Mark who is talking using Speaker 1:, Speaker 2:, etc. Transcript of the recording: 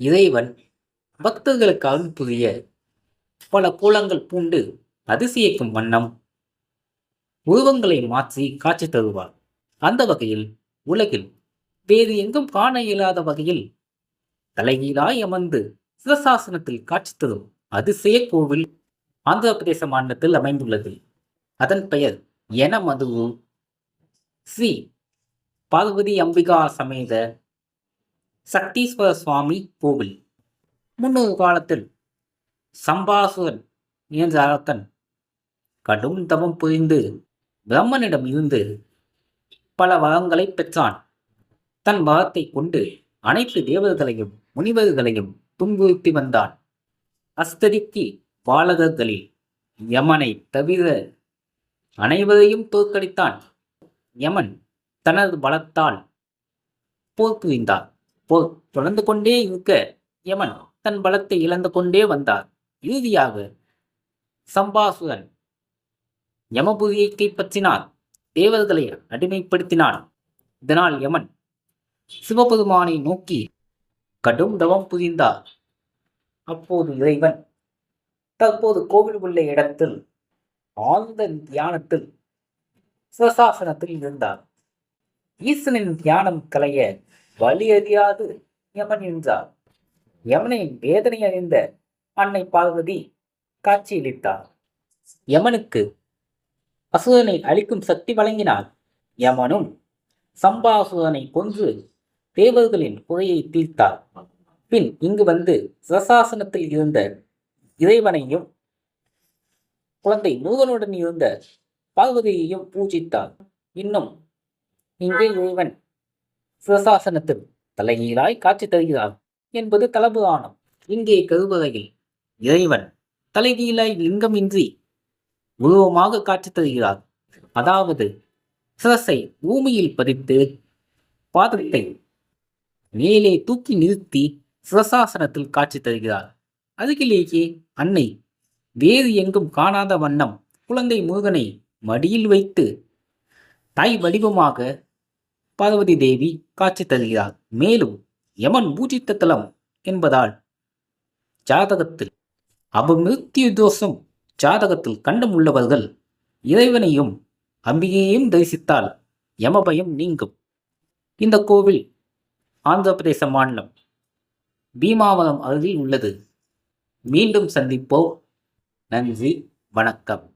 Speaker 1: இறைவன் பக்தர்களுக்கு அருள் புரிய பல கோலங்கள் பூண்டு அதிசயிக்கும் வண்ணம் உருவங்களை மாற்றி காட்சி தருவார். அந்த வகையில் உலகில் வேறு எங்கும் காண இயலாத வகையில் தலைகீழாய் அமர்ந்து சிவசாசனத்தில் காட்சி தரும் அதிசய கோவில் ஆந்திர பிரதேச மாநிலத்தில் அமைந்துள்ளது. அதன் பெயர் என மதுவு ஸ்ரீ பார்வதி அம்பிகா சமேத சக்தீஸ்வர சுவாமி கோவில். முன்னொரு காலத்தில் சம்பாசுரன் என்ற அரத்தன் கடும் தவம் புரிந்து பிரம்மனிடம் இருந்து பல வரங்களை பெற்றான். தன் வரத்தை கொண்டு அனைத்து தேவர்களையும் முனிவர்களையும் துன்புறுத்தி வந்தான். அஸ்தரிக்கு பாலகர்களில் யமனை தவிர அனைவரையும் தோற்கடித்தான். யமன் தனது பலத்தால் போர் புரிந்தார் போ தொடர்ந்து கொண்டே இருக்க யமன் தன் பலத்தை இழந்து கொண்டே வந்தார். இறுதியாக சம்பாசுரன் யமபுரியை கைப்பற்றினார் தேவர்களை அடிமைப்படுத்தினான். இதனால் யமன் சிவபெருமானை நோக்கி கடும் தவம் புரிந்தார். அப்போது இறைவன் தற்போது கோவில் உள்ள இடத்தில் ஆழ்ந்த தியானத்தில் சிவசாசனத்தில் இருந்தார். ஈசனின் தியானம் கலைய வலி அறியாது யமன் என்றார். யமனின் வேதனை அறிந்த அன்னை பார்வதி காட்சியளித்தார். யமனுக்கு அசுரனை அழிக்கும் சக்தி வழங்கினார் யமனும் சம்பாசுரனை கொன்று தேவர்களின் குறையை தீர்த்தார். பின் இங்கு வந்து சசாசனத்தில் இருந்த இறைவனையும் குழந்தை முருகனுடன் இருந்த பார்வதியையும் பூஜித்தார். இன்னும் இங்கே இறைவன் சிவசாசனத்தில் தலைகீழாய் காட்சி தருகிறார் என்பது தலபுராணம் இங்கே கருவறையில் இறைவன் தலைகீழாய் லிங்கமின்றி உருவமாக காட்சி தருகிறார். அதாவது சிரசை பூமியில் பதித்து பாதத்தை மேலே தூக்கி நிறுத்தி சிரசாசனத்தில் காட்சி தருகிறார். அருகிலேயே அன்னை வேறு எங்கும் காணாத வண்ணம் குழந்தை முருகனை மடியில் வைத்து தாய் வடிவமாக பார்வதி தேவி காட்சி தருகிறார் மேலும் யமன் பூஜித்த தலம் என்பதால் ஜாதகத்தில் அபமிருத்திய தோஷம் ஜாதகத்தில் கண்டம் உள்ளவர்கள் இறைவனையும் அம்பிகையையும் தரிசித்தால் யமபயம் நீங்கும். இந்த கோவில் ஆந்திர பிரதேச மாநிலம் பீமாவரம் அருகில் உள்ளது. மீண்டும் சந்திப்போம். நன்றி வணக்கம்.